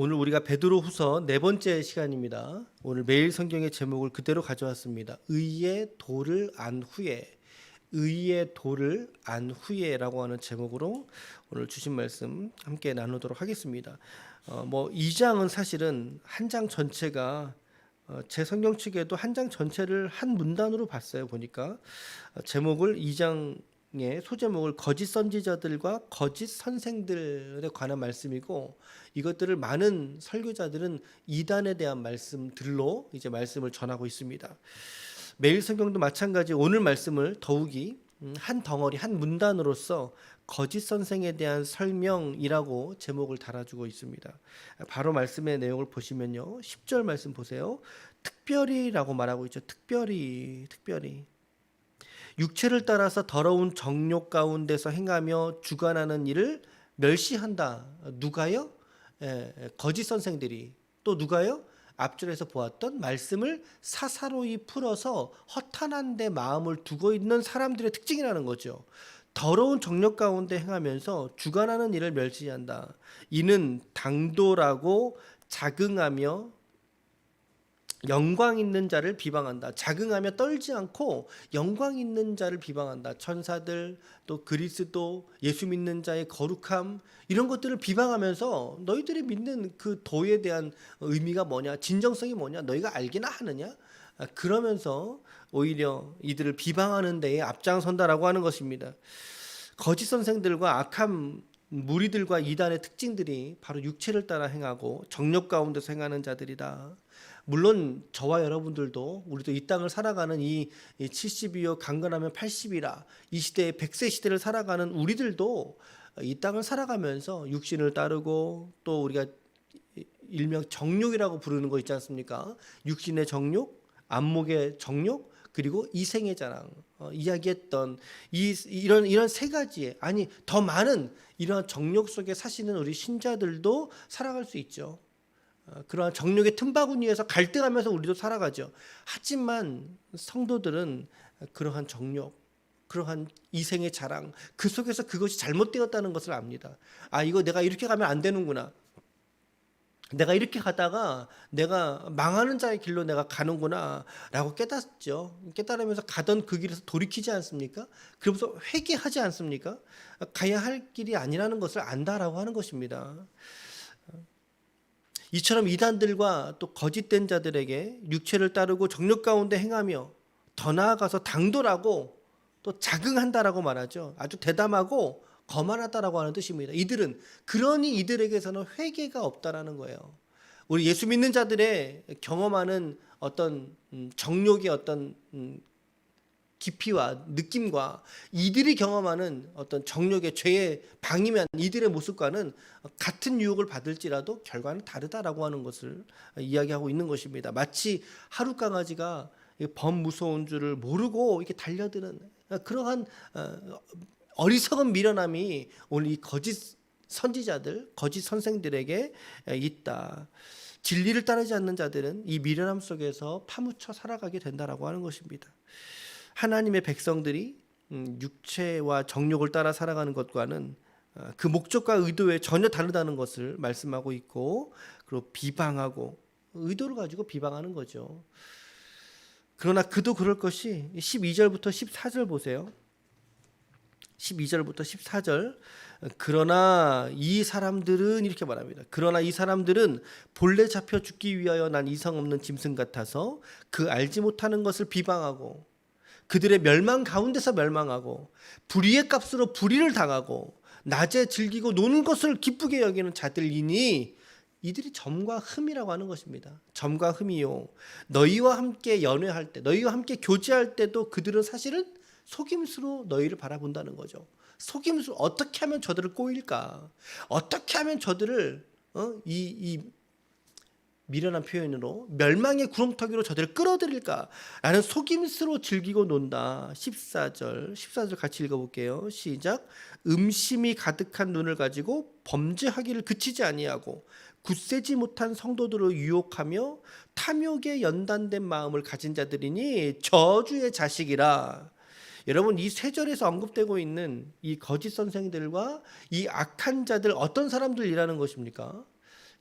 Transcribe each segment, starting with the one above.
오늘 우리가 베드로 후서 네 번째 시간입니다. 오늘 매일 성경의 제목을 그대로 가져왔습니다. 의의 도를 안 후에 의의 도를 안 후에라고 하는 제목으로 오늘 주신 말씀 함께 나누도록 하겠습니다. 어, 뭐 2장은 사실은 한 장 전체가 어, 제 성경 측에도 한 장 전체를 한 문단으로 봤어요. 보니까 어, 제목을 2장 의 소제목을 거짓 선지자들과 거짓 선생들에 관한 말씀이고 이것들을 많은 설교자들은 이단에 대한 말씀들로 이제 말씀을 전하고 있습니다. 매일 성경도 마찬가지 오늘 말씀을 더욱이 음, 한 덩어리 한 문단으로서 거짓 선생에 대한 설명이라고 제목을 달아주고 있습니다. 바로 말씀의 내용을 보시면요. 10절 말씀 보세요. 특별히라고 말하고 있죠. 특별히 특별히 육체를 따라서 더러운 정욕 가운데서 행하며 주관하는 일을 멸시한다. 누가요? 예, 예, 거짓 선생들이 또 누가요? 앞줄에서 보았던 말씀을 사사로이 풀어서 허탄한 데 마음을 두고 있는 사람들의 특징이라는 거죠. 더러운 정력 가운데 행하면서 주관하는 일을 멸시한다. 이는 당돌하고 자긍하며 영광 있는 자를 비방한다. 자긍하며 떨지 않고 영광 있는 자를 비방한다. 천사들 또 그리스도 예수 믿는 자의 거룩함 이런 것들을 비방하면서 너희들이 믿는 그 도에 대한 의미가 뭐냐, 진정성이 뭐냐, 너희가 알기나 하느냐? 아, 그러면서 오히려 이들을 비방하는 데에 앞장선다라고 하는 것입니다. 거짓 선생들과 악한 무리들과 이단의 특징들이 바로 육체를 따라 행하고 정력 가운데서 행하는 자들이다. 물론 저와 여러분들도 우리도 이 땅을 살아가는 이 70이요 강건하면 80이라 이 시대의 100세 시대를 살아가는 우리들도 이 땅을 살아가면서 육신을 따르고 또 우리가 일명 정욕이라고 부르는 거 있지 않습니까? 육신의 정욕, 안목의 정욕, 그리고 이생의 자랑 어, 이야기했던 이 이런 이런 세 가지의 아니 더 많은 이러한 정욕 속에 사시는 우리 신자들도 살아갈 수 있죠. 어, 그러한 정욕의 틈바구니에서 갈등하면서 우리도 살아가죠. 하지만 성도들은 그러한 정욕, 그러한 이생의 자랑 그 속에서 그것이 잘못되었다는 것을 압니다. 아 이거 내가 이렇게 가면 안 되는구나. 내가 이렇게 가다가 내가 망하는 자의 길로 내가 가는구나 라고 깨닫죠. 깨달으면서 가던 그 길에서 돌이키지 않습니까? 그러면서 회개하지 않습니까? 가야 할 길이 아니라는 것을 안다라고 하는 것입니다. 이처럼 이단들과 또 거짓된 자들에게 육체를 따르고 정력 가운데 행하며 더 나아가서 당돌하고 또 자긍한다라고 말하죠. 아주 대담하고 거만하다라고 하는 뜻입니다. 이들은 그러니 이들에게서는 회개가 없다라는 거예요. 우리 예수 믿는 자들의 경험하는 어떤 음, 정욕의 어떤 음, 깊이와 느낌과 이들이 경험하는 어떤 정욕의 죄의 방임한 이들의 모습과는 같은 유혹을 받을지라도 결과는 다르다라고 하는 것을 이야기하고 있는 것입니다. 마치 하루 강아지가 범 무서운 줄을 모르고 이렇게 달려드는 그러한 어, 어리석은 미련함이 오늘 이 거짓 선지자들, 거짓 선생들에게 있다. 진리를 따르지 않는 자들은 이 미련함 속에서 파묻혀 살아가게 된다라고 하는 것입니다. 하나님의 백성들이 음, 육체와 정욕을 따라 살아가는 것과는 어, 그 목적과 의도에 전혀 다르다는 것을 말씀하고 있고 그리고 비방하고 의도를 가지고 비방하는 거죠. 그러나 그도 그럴 것이 12절부터 14절 보세요. 12절부터 14절 그러나 이 사람들은 이렇게 말합니다. 그러나 이 사람들은 본래 잡혀 죽기 위하여 난 이성 없는 짐승 같아서 그 알지 못하는 것을 비방하고 그들의 멸망 가운데서 멸망하고 불의의 값으로 불의를 당하고 낮에 즐기고 노는 것을 기쁘게 여기는 자들이니 이들이 점과 흠이라고 하는 것입니다. 점과 흠이요. 너희와 함께 연회할 때, 너희와 함께 교제할 때도 그들은 사실은 속임수로 너희를 바라본다는 거죠. 속임수 어떻게 하면 저들을 꼬일까? 어떻게 하면 저들을 어? 이, 이 미련한 표현으로 멸망의 구렁텅이로 저들을 끌어들일까라는 속임수로 즐기고 논다. 14절, 14절 같이 읽어볼게요. 시작. 음심이 가득한 눈을 가지고 범죄하기를 그치지 아니하고 굳세지 못한 성도들을 유혹하며 탐욕에 연단된 마음을 가진 자들이니 저주의 자식이라. 여러분 이 세 절에서 언급되고 있는 이 거짓 선생들과 이 악한 자들 어떤 사람들이라는 것입니까?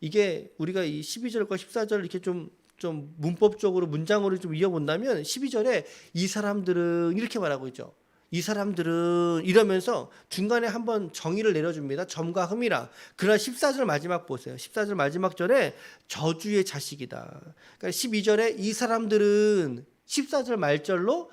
이게 우리가 이 12절과 14절 이렇게 좀좀 문법적으로 문장으로 좀 이어본다면 12절에 이 사람들은 이렇게 말하고 있죠. 이 사람들은 이러면서 중간에 한번 정의를 내려줍니다. 점과 흠이라. 그러나 14절 마지막 보세요. 14절 마지막 절에 저주의 자식이다. 그러니까 12절에 이 사람들은 14절 말절로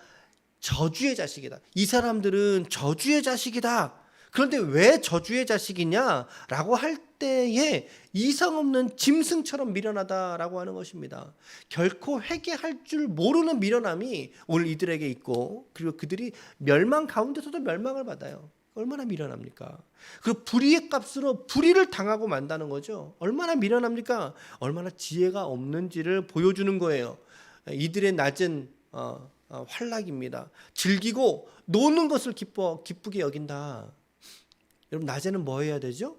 저주의 자식이다. 이 사람들은 저주의 자식이다. 그런데 왜 저주의 자식이냐라고 할 때에 이성 없는 짐승처럼 미련하다라고 하는 것입니다. 결코 회개할 줄 모르는 미련함이 오늘 이들에게 있고 그리고 그들이 멸망 가운데서도 멸망을 받아요. 얼마나 미련합니까? 그리고 불의의 값으로 불의를 당하고 만다는 거죠. 얼마나 미련합니까? 얼마나 지혜가 없는지를 보여주는 거예요. 이들의 낮은 어, 어, 활락입니다. 즐기고 노는 것을 기뻐 기쁘게 여긴다. 여러분 낮에는 뭐 해야 되죠?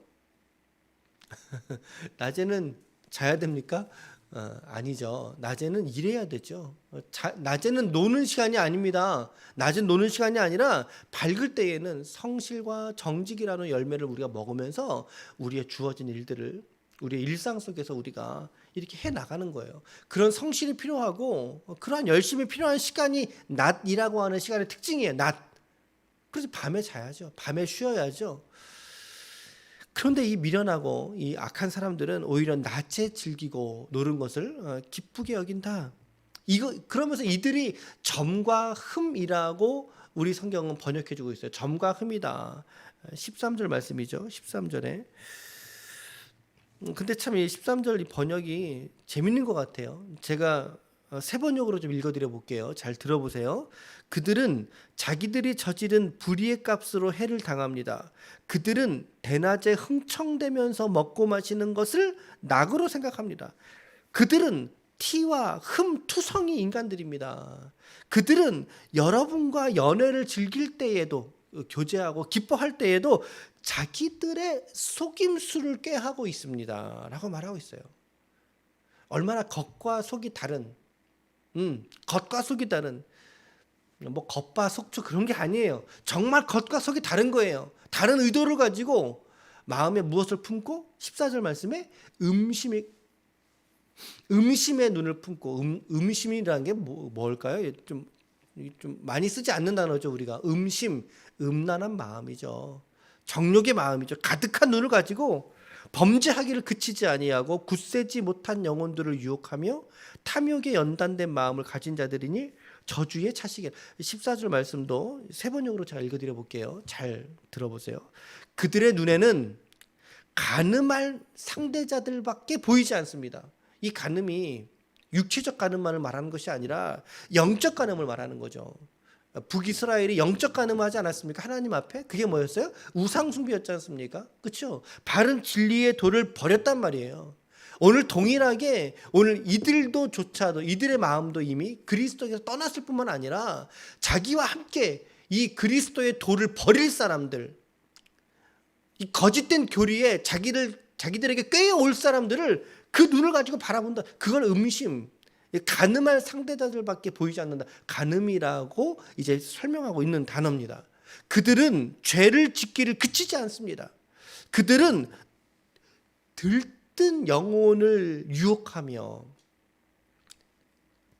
낮에는 자야 됩니까? 어, 아니죠. 낮에는 일해야 되죠. 어, 자, 낮에는 노는 시간이 아닙니다. 낮은 노는 시간이 아니라 밝을 때에는 성실과 정직이라는 열매를 우리가 먹으면서 우리의 주어진 일들을 우리의 일상 속에서 우리가 이렇게 해 나가는 거예요. 그런 성실이 필요하고 어, 그러한 열심이 필요한 시간이 낮이라고 하는 시간의 특징이에요. 낮. 그래서 밤에 자야죠. 밤에 쉬어야죠. 그런데 이 미련하고 이 악한 사람들은 오히려 낮에 즐기고 노는 것을 어, 기쁘게 여긴다. 이거 그러면서 이들이 점과 흠이라고 우리 성경은 번역해 주고 있어요. 점과 흠이다. 13절 말씀이죠. 13절에. 음, 근데 참 이 13절 이 번역이 재밌는 것 같아요. 제가 어, 세 번역으로 좀 읽어드려 볼게요. 잘 들어보세요. 그들은 자기들이 저지른 불의의 값으로 해를 당합니다. 그들은 대낮에 흥청대면서 먹고 마시는 것을 낙으로 생각합니다. 그들은 티와 흠 투성이 인간들입니다. 그들은 여러분과 연애를 즐길 때에도 교제하고 기뻐할 때에도 자기들의 속임수를 꾀하고 있습니다 라고 말하고 있어요. 얼마나 겉과 속이 다른 음, 겉과 속이 다른 뭐 겉바 속초 그런 게 아니에요. 정말 겉과 속이 다른 거예요. 다른 의도를 가지고 마음에 무엇을 품고 14절 말씀에 음심이 음심의 눈을 품고 음, 음심이라는 게 뭐, 뭘까요? 좀, 좀 많이 쓰지 않는 단어죠 우리가 음심 음란한 마음이죠 정욕의 마음이죠 가득한 눈을 가지고 범죄하기를 그치지 아니하고 굳세지 못한 영혼들을 유혹하며 탐욕에 연단된 마음을 가진 자들이니 저주의 차시게 14절 말씀도 세 번역으로 잘 읽어 드려 볼게요. 잘 들어보세요. 그들의 눈에는 가늠할 상대자들밖에 보이지 않습니다. 이 가늠이 육체적 가늠만을 말하는 것이 아니라 영적 가늠을 말하는 거죠. 북이스라엘이 영적 가늠하지 않았습니까? 하나님 앞에 그게 뭐였어요? 우상 숭배였지 않습니까? 그렇죠? 바른 진리의 도를 버렸단 말이에요. 오늘 동일하게 오늘 이들도 조차도 이들의 마음도 이미 그리스도에서 떠났을 뿐만 아니라 자기와 함께 이 그리스도의 도를 버릴 사람들 이 거짓된 교리에 자기를 자기들에게 꿰어올 사람들을 그 눈을 가지고 바라본다. 그걸 음심 가늠할 상대자들밖에 보이지 않는다. 가늠이라고 이제 설명하고 있는 단어입니다. 그들은 죄를 짓기를 그치지 않습니다. 그들은 들뜬 영혼을 유혹하며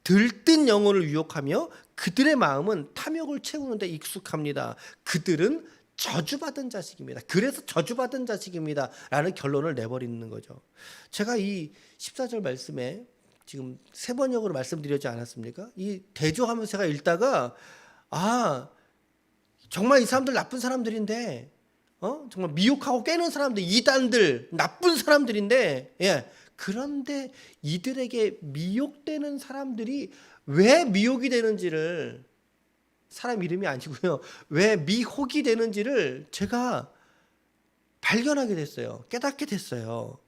들뜬 영혼을 유혹하며 그들의 마음은 탐욕을 채우는데 익숙합니다. 그들은 저주받은 자식입니다. 그래서 저주받은 자식입니다. 라는 결론을 내버리는 거죠. 제가 이 14절 말씀에 지금 세 번역으로 말씀드렸지 않았습니까? 이 대조하면서 제가 읽다가 아 정말 이 사람들 나쁜 사람들인데 어? 정말 미혹하고 깨는 사람들 이단들 나쁜 사람들인데 예. 그런데 이들에게 미혹되는 사람들이 왜 미혹이 되는지를 사람 이름이 아니고요. 왜 미혹이 되는지를 제가 발견하게 됐어요. 깨닫게 됐어요.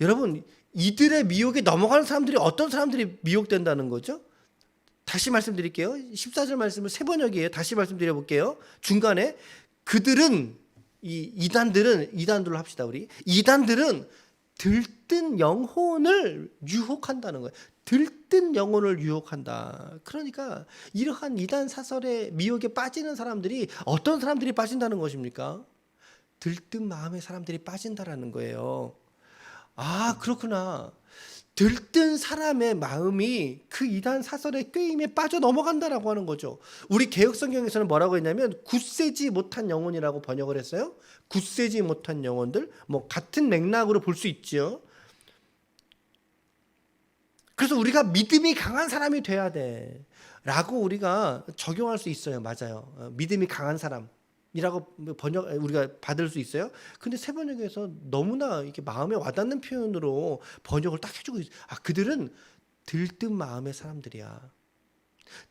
여러분 이들의 미혹에 넘어가는 사람들이 어떤 사람들이 미혹된다는 거죠? 다시 말씀드릴게요. 14절 말씀을 세 번역이에요. 다시 말씀드려 볼게요. 중간에 그들은 이 이단들은 이단들로 합시다 우리. 이단들은 들뜬 영혼을 유혹한다는 거예요. 들뜬 영혼을 유혹한다. 그러니까 이러한 이단 사설의 미혹에 빠지는 사람들이 어떤 사람들이 빠진다는 것입니까? 들뜬 마음의 사람들이 빠진다라는 거예요. 아 그렇구나. 들뜬 사람의 마음이 그 이단 사설의 꾀임에 빠져 넘어간다라고 하는 거죠. 우리 개혁 성경에서는 뭐라고 했냐면 굳세지 못한 영혼이라고 번역을 했어요. 굳세지 못한 영혼들 뭐 같은 맥락으로 볼 수 있죠. 그래서 우리가 믿음이 강한 사람이 돼야 돼. 라고 우리가 적용할 수 있어요. 맞아요. 어, 믿음이 강한 사람 이라고 번역 우리가 받을 수 있어요. 근데 세 번역에서 너무나 이렇게 마음에 와닿는 표현으로 번역을 딱 해주고 있어요. 아, 그들은 들뜬 마음의 사람들이야.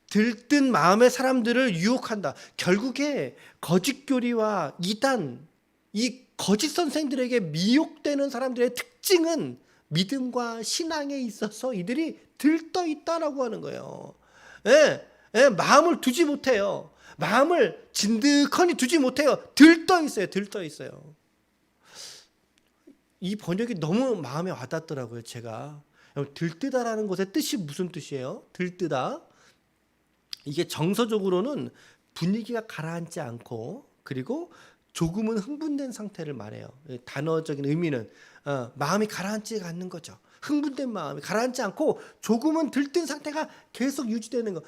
들뜬 마음의 사람들을 유혹한다. 결국에 거짓 교리와 이단, 이 거짓 선생들에게 미혹되는 사람들의 특징은 믿음과 신앙에 있어서 이들이 들떠 있다라고 하는 거예요. 예, 예, 마음을 두지 못해요. 마음을 진득하니 두지 못해요. 들떠 있어요. 들떠 있어요. 이 번역이 너무 마음에 와닿더라고요. 제가 들뜨다라는 것의 뜻이 무슨 뜻이에요? 들뜨다. 이게 정서적으로는 분위기가 가라앉지 않고 그리고 조금은 흥분된 상태를 말해요. 단어적인 의미는 어, 마음이 가라앉지 않는 거죠. 흥분된 마음이 가라앉지 않고 조금은 들뜬 상태가 계속 유지되는 거.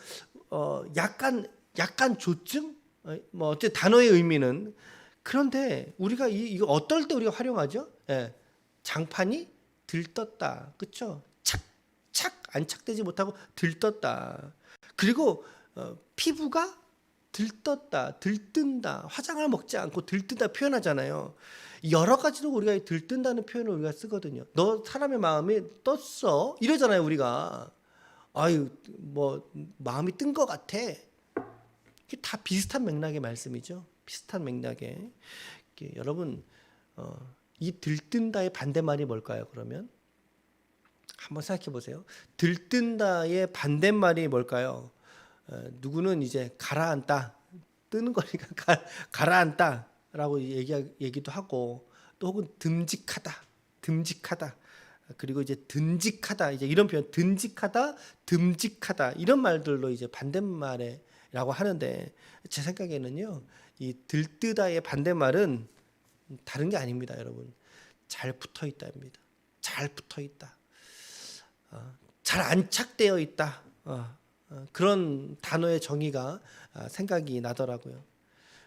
어, 약간 약간 조증? 어, 뭐 어째 단어의 의미는 그런데 우리가 이, 이거 어떨 때 우리가 활용하죠? 예. 장판이 들떴다. 그렇죠? 착착 안착되지 못하고 들떴다. 그리고 어, 피부가 들떴다, 들뜬다, 화장을 먹지 않고 들뜬다 표현하잖아요. 여러 가지로 우리가 이 들뜬다는 표현을 우리가 쓰거든요. 너 사람의 마음이 떴어 이러잖아요 우리가. 아유 뭐 마음이 뜬 것 같아. 다 비슷한 맥락의 말씀이죠. 비슷한 이게 여러분 어, 이 들뜬다의 반대말이 뭘까요? 그러면 한번 생각해 보세요. 들뜬다의 반대말이 뭘까요? 어, 누구는 이제 가라앉다 뜨는 거니까 가, 가라앉다라고 얘기 얘기도 하고 또 혹은 듬직하다 듬직하다 그리고 이제 든직하다 이제 이런 표현 든직하다 듬직하다 이런 말들로 이제 반대말에 라고 하는데 제 생각에는요 이 들뜨다의 반대말은 다른 게 아닙니다 여러분 잘 붙어 있다입니다 잘 붙어 있다 어, 잘 안착되어 있다 어, 어, 그런 단어의 정의가 아, 생각이 나더라고요.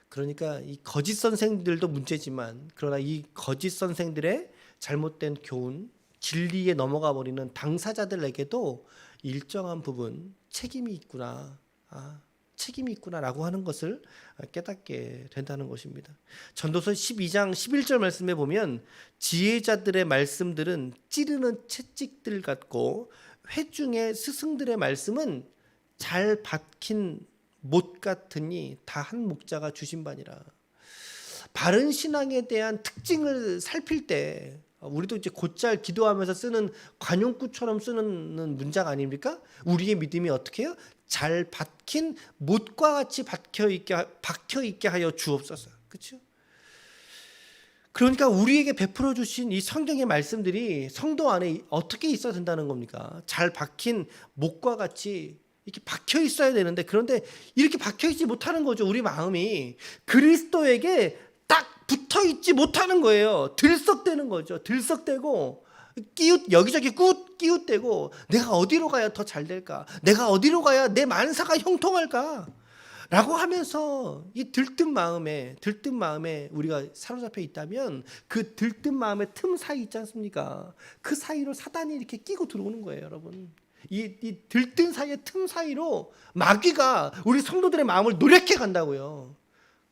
그러니까 이 거짓 선생들도 문제지만 그러나 이 거짓 선생들의 잘못된 교훈, 진리에 넘어가 버리는 당사자들에게도 일정한 부분 책임이 있구나. 아, 책임이 있구나라고 하는 것을 깨닫게 된다는 것입니다. 전도서 12장 11절 말씀에 보면 지혜자들의 말씀들은 찌르는 채찍들 같고 회중의 스승들의 말씀은 잘 박힌 못 같으니 다 한 목자가 주신 바니라. 바른 신앙에 대한 특징을 살필 때 우리도 이제 곧잘 기도하면서 쓰는 관용구처럼 쓰는 문장 아닙니까? 우리의 믿음이 어떻게 해요? 잘 박힌 못과 같이 박혀 있게 박혀 있게 하여 주옵소서. 그렇죠? 그러니까 우리에게 베풀어 주신 이 성경의 말씀들이 성도 안에 어떻게 있어야 된다는 겁니까? 잘 박힌 못과 같이 이렇게 박혀 있어야 되는데 그런데 이렇게 박혀 있지 못하는 거죠. 우리 마음이 그리스도에게 딱 붙어 있지 못하는 거예요. 들썩대는 거죠. 들썩대고 끼웃 여기저기 끼웃 끼웃대고 내가 어디로 가야 더 잘 될까? 내가 어디로 가야 내 만사가 형통할까? 라고 하면서 이 들뜬 마음에 들뜬 마음에 우리가 사로잡혀 있다면 그 들뜬 마음의 틈 사이 있지 않습니까? 그 사이로 사단이 이렇게 끼고 들어오는 거예요, 여러분. 이, 이 들뜬 사이의 틈 사이로 마귀가 우리 성도들의 마음을 노력해 간다고요.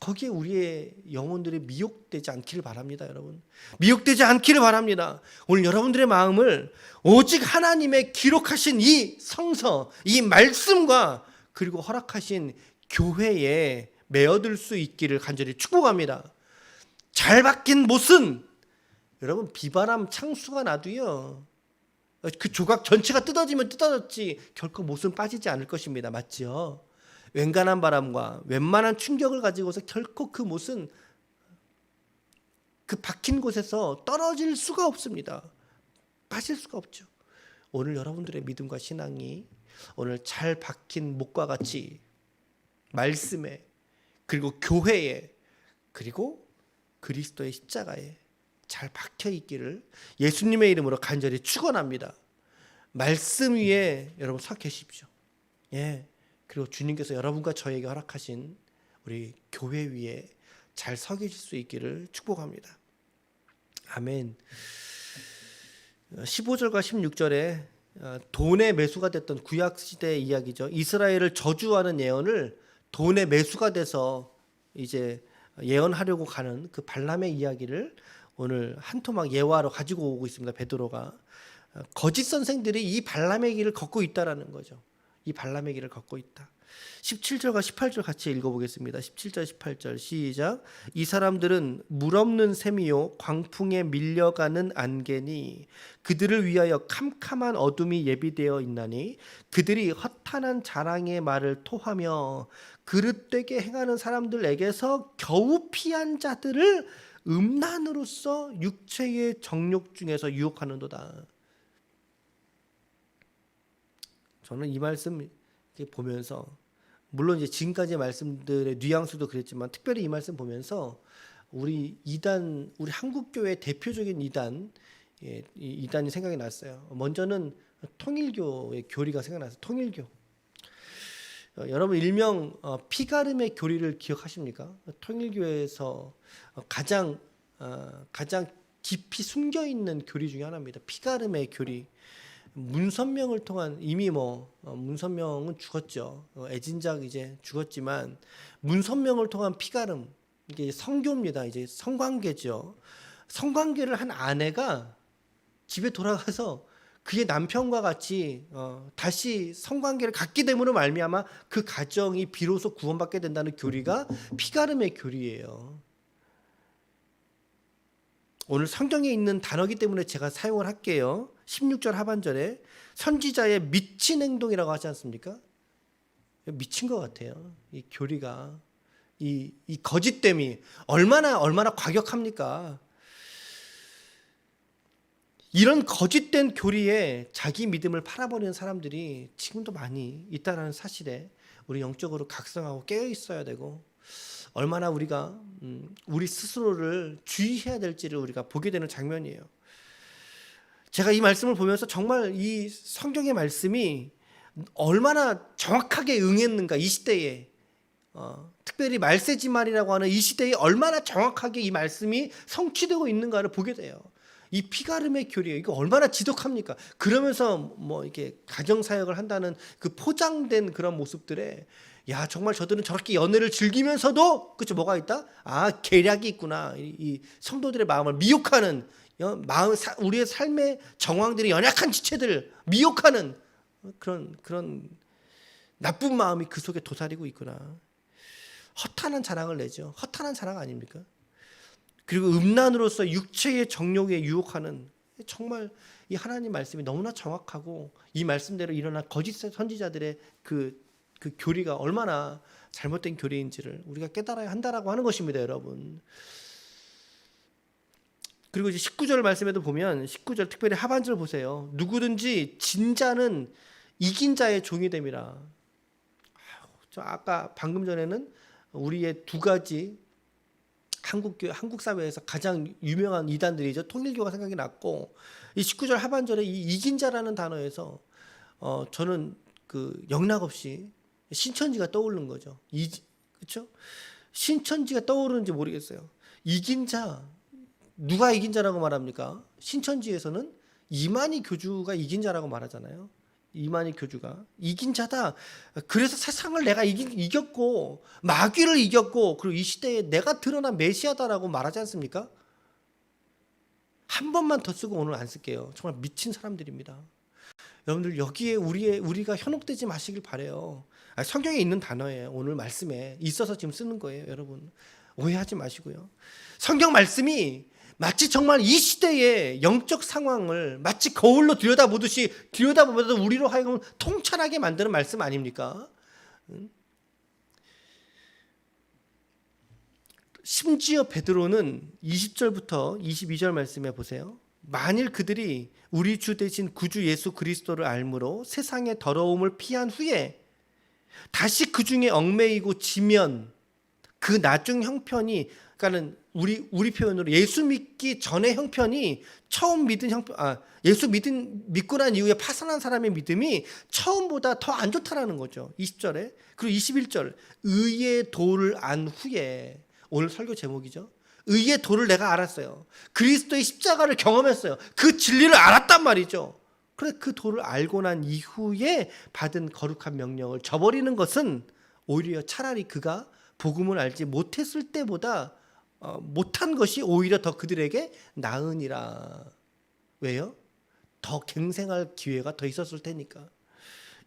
거기에 우리의 영혼들이 미혹되지 않기를 바랍니다, 여러분. 미혹되지 않기를 바랍니다. 오늘 여러분들의 마음을 오직 하나님의 기록하신 이 성서, 이 말씀과 그리고 허락하신 교회에 메어들 수 있기를 간절히 축복합니다. 잘 박힌 못은 여러분 비바람 창수가 나도요. 그 조각 전체가 뜯어지면 뜯어졌지 결코 못은 빠지지 않을 것입니다. 맞지요? 웬간한 바람과 웬만한 충격을 가지고서 결코 그 못은 그 박힌 곳에서 떨어질 수가 없습니다. 빠질 수가 없죠. 오늘 여러분들의 믿음과 신앙이 오늘 잘 박힌 목과 같이 말씀에 그리고 교회에 그리고 그리스도의 십자가에 잘 박혀 있기를 예수님의 이름으로 간절히 축원합니다. 말씀 위에 여러분 서 계십시오. 예. 그리고 주님께서 여러분과 저에게 허락하신 우리 교회 위에 잘서 계실 수 있기를 축복합니다. 아멘. 15절과 16절에 어, 돈의 매수가 됐던 구약 시대의 이야기죠. 이스라엘을 저주하는 예언을 돈의 매수가 돼서 이제 예언하려고 가는 그 발람의 이야기를 오늘 한 토막 예화로 가지고 오고 있습니다. 베드로가 어, 거짓 선생들이 이 발람의 길을 걷고 있다라는 거죠. 이 발람의 길을 걷고 있다. 17절과 18절 같이 읽어보겠습니다. 17절, 18절 시작. 이 사람들은 물 없는 샘이요 광풍에 밀려가는 안개니 그들을 위하여 캄캄한 어둠이 예비되어 있나니 그들이 허탄한 자랑의 말을 토하며 그릇되게 행하는 사람들에게서 겨우 피한 자들을 음란으로서 육체의 정욕 중에서 유혹하는도다. 저는 이 말씀 보면서 물론 이제 지금까지의 말씀들의 뉘앙스도 그랬지만 특별히 이 말씀 보면서 우리 이단 우리 한국 교회 대표적인 이단 예, 이 이단이 생각이 났어요. 먼저는 통일교의 교리가 생각나서 통일교. 어, 여러분 일명 어, 피가름의 교리를 기억하십니까? 통일교에서 어, 가장 어, 가장 깊이 숨겨 있는 교리 중에 하나입니다. 피가름의 교리. 문선명을 통한 이미 뭐 어, 문선명은 죽었죠. 어, 애진작 이제 죽었지만 문선명을 통한 피가름 이게 성교입니다. 이제 성관계죠. 성관계를 한 아내가 집에 돌아가서 그의 남편과 같이 어, 다시 성관계를 갖게 됨으로 말미암아 그 가정이 비로소 구원받게 된다는 교리가 피가름의 교리예요. 오늘 성경에 있는 단어기 때문에 제가 사용을 할게요. 16절 하반절에 선지자의 미친 행동이라고 하지 않습니까? 미친 것 같아요. 이 교리가 이, 이 거짓됨이 얼마나 얼마나 과격합니까? 이런 거짓된 교리에 자기 믿음을 팔아버리는 사람들이 지금도 많이 있다라는 사실에 우리 영적으로 각성하고 깨어 있어야 되고 얼마나 우리가 음, 우리 스스로를 주의해야 될지를 우리가 보게 되는 장면이에요. 제가 이 말씀을 보면서 정말 이 성경의 말씀이 얼마나 정확하게 응했는가 이 시대에 어, 특별히 말세지말이라고 하는 이 시대에 얼마나 정확하게 이 말씀이 성취되고 있는가를 보게 돼요. 이 피가름의 교리 이거 얼마나 지독합니까? 그러면서 뭐 이렇게 가정 사역을 한다는 그 포장된 그런 모습들에 야 정말 저들은 저렇게 연애를 즐기면서도 그쵸 뭐가 있다? 아 계략이 있구나. 이, 이 성도들의 마음을 미혹하는 어, 마음 사, 우리의 삶의 정황들이 연약한 지체들 미혹하는 그런 그런 나쁜 마음이 그 속에 도사리고 있구나. 허탄한 자랑을 내죠. 허탄한 자랑 아닙니까? 그리고 음란으로서 육체의 정욕에 유혹하는 정말 이 하나님 말씀이 너무나 정확하고 이 말씀대로 일어난 거짓 선지자들의 그, 그 교리가 얼마나 잘못된 교리인지를 우리가 깨달아야 한다라고 하는 것입니다, 여러분. 그리고 이제 19절 말씀에도 보면 19절 특별히 하반절 보세요. 누구든지 진자는 이긴 자의 종이 됨이라. 저 아까 방금 전에는 우리의 두 가지 한국 교 한국 사회에서 가장 유명한 이단들이죠. 통일교가 생각이 났고 이 19절 하반절에 이 이긴 자라는 단어에서 어 저는 그 영락 없이 신천지가 떠오르는 거죠. 이 그렇죠? 신천지가 떠오르는지 모르겠어요. 이긴 자 누가 이긴 자라고 말합니까? 신천지에서는 이만희 교주가 이긴 자라고 말하잖아요. 이만희 교주가 이긴 자다. 그래서 세상을 내가 이긴, 이겼고 마귀를 이겼고 그리고 이 시대에 내가 드러난 메시아다라고 말하지 않습니까? 한 번만 더 쓰고 오늘 안 쓸게요. 정말 미친 사람들입니다. 여러분들 여기에 우리의 우리가 현혹되지 마시길 바래요. 아, 성경에 있는 단어예요. 오늘 말씀에 있어서 지금 쓰는 거예요, 여러분. 오해하지 마시고요. 성경 말씀이 마치 정말 이 시대의 영적 상황을 마치 거울로 들여다보듯이 들여다보면서 우리로 하여금 통찰하게 만드는 말씀 아닙니까? 심지어 베드로는 20절부터 22절 말씀에 보세요. 만일 그들이 우리 주 대신 구주 예수 그리스도를 알므로 세상의 더러움을 피한 후에 다시 그 중에 얽매이고 지면 그 나중 형편이 그러니까는 우리 우리 표현으로 예수 믿기 전의 형편이 처음 믿은 형편 아 예수 믿은 믿고 난 이후에 파산한 사람의 믿음이 처음보다 더 안 좋다라는 거죠. 20절에 그리고 21절 의의 도를 안 후에 오늘 설교 제목이죠. 의의 도를 내가 알았어요. 그리스도의 십자가를 경험했어요. 그 진리를 알았단 말이죠. 그래 그 도를 알고 난 이후에 받은 거룩한 명령을 저버리는 것은 오히려 차라리 그가 복음을 알지 못했을 때보다 어, 못한 것이 오히려 더 그들에게 나으니라. 왜요? 더 갱생할 기회가 더 있었을 테니까.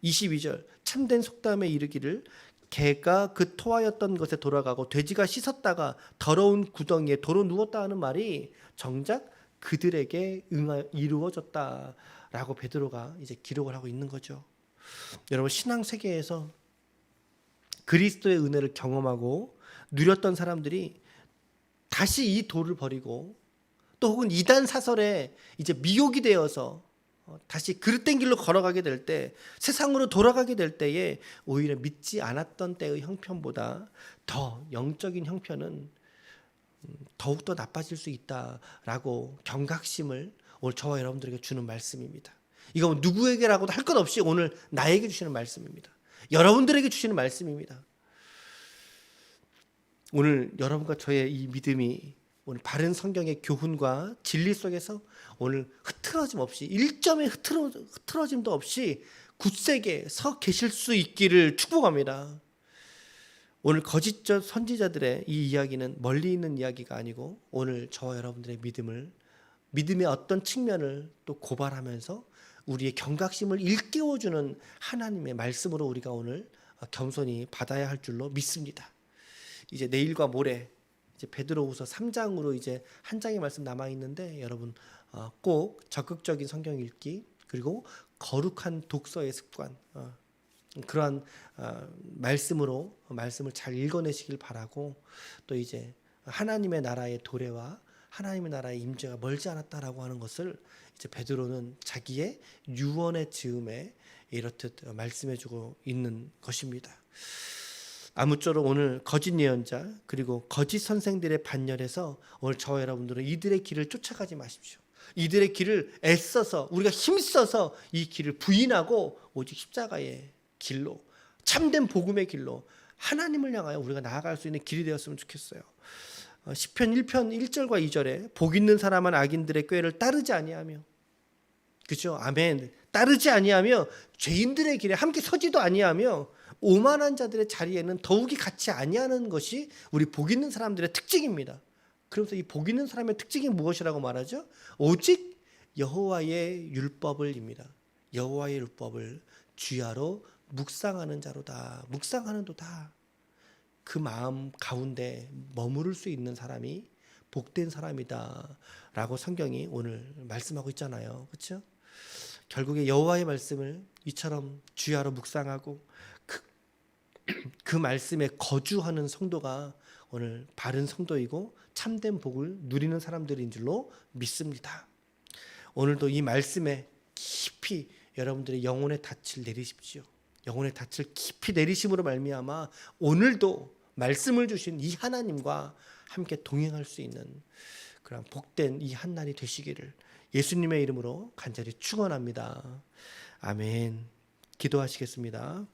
22절 참된 속담에 이르기를 개가 그 토하였던 것에 돌아가고 돼지가 씻었다가 더러운 구덩이에 도로 누웠다 하는 말이 정작 그들에게 응하, 이루어졌다라고 베드로가 이제 기록을 하고 있는 거죠. 여러분 신앙 세계에서 그리스도의 은혜를 경험하고 누렸던 사람들이 다시 이 도를 버리고 또 혹은 이단 사설에 이제 미혹이 되어서 어, 다시 그릇된 길로 걸어가게 될 때 세상으로 돌아가게 될 때에 오히려 믿지 않았던 때의 형편보다 더 영적인 형편은 음, 더욱더 나빠질 수 있다라고 경각심을 오늘 저와 여러분들에게 주는 말씀입니다. 이거 누구에게라고도 할 것 없이 오늘 나에게 주시는 말씀입니다. 여러분들에게 주시는 말씀입니다. 오늘 여러분과 저의 이 믿음이 오늘 바른 성경의 교훈과 진리 속에서 오늘 흐트러짐 없이 일점의 흐트러, 흐트러짐도 없이 굳세게 서 계실 수 있기를 축복합니다. 오늘 거짓 선지자들의 이 이야기는 멀리 있는 이야기가 아니고 오늘 저와 여러분들의 믿음을 믿음의 어떤 측면을 또 고발하면서 우리의 경각심을 일깨워주는 하나님의 말씀으로 우리가 오늘 겸손히 받아야 할 줄로 믿습니다. 이제 내일과 모레 이제 베드로후서 3장으로 이제 한 장의 말씀 남아 있는데 여러분 어, 꼭 적극적인 성경 읽기 그리고 거룩한 독서의 습관 어, 그러한 어, 말씀으로 말씀을 잘 읽어내시길 바라고 또 이제 하나님의 나라의 도래와 하나님의 나라의 임재가 멀지 않았다라고 하는 것을 이제 베드로는 자기의 유언의 즈음에 이렇듯 말씀해주고 있는 것입니다. 아무쪼록 오늘 거짓 예언자 그리고 거짓 선생들의 반열에서 오늘 저와 여러분들은 이들의 길을 쫓아가지 마십시오. 이들의 길을 애써서 우리가 힘써서 이 길을 부인하고 오직 십자가의 길로 참된 복음의 길로 하나님을 향하여 우리가 나아갈 수 있는 길이 되었으면 좋겠어요. 어, 시편 1편 1절과 2절에 복 있는 사람은 악인들의 꾀를 따르지 아니하며 그죠? 아멘. 따르지 아니하며 죄인들의 길에 함께 서지도 아니하며 오만한 자들의 자리에는 더욱이 같이 아니하는 것이 우리 복 있는 사람들의 특징입니다. 그러면서 이 복 있는 사람의 특징이 무엇이라고 말하죠? 오직 여호와의 율법을입니다. 여호와의 율법을 주야로 묵상하는 자로다. 묵상하는 도다. 그 마음 가운데 머무를 수 있는 사람이 복된 사람이다 라고 성경이 오늘 말씀하고 있잖아요. 그렇죠? 결국에 여호와의 말씀을 이처럼 주야로 묵상하고 그 말씀에 거주하는 성도가 오늘 바른 성도이고 참된 복을 누리는 사람들인 줄로 믿습니다. 오늘도 이 말씀에 깊이 여러분들의 영혼의 닻을 내리십시오. 영혼의 닻을 깊이 내리심으로 말미암아 오늘도 말씀을 주신 이 하나님과 함께 동행할 수 있는 그런 복된 이 한 날이 되시기를 예수님의 이름으로 간절히 축원합니다. 아멘. 기도하시겠습니다.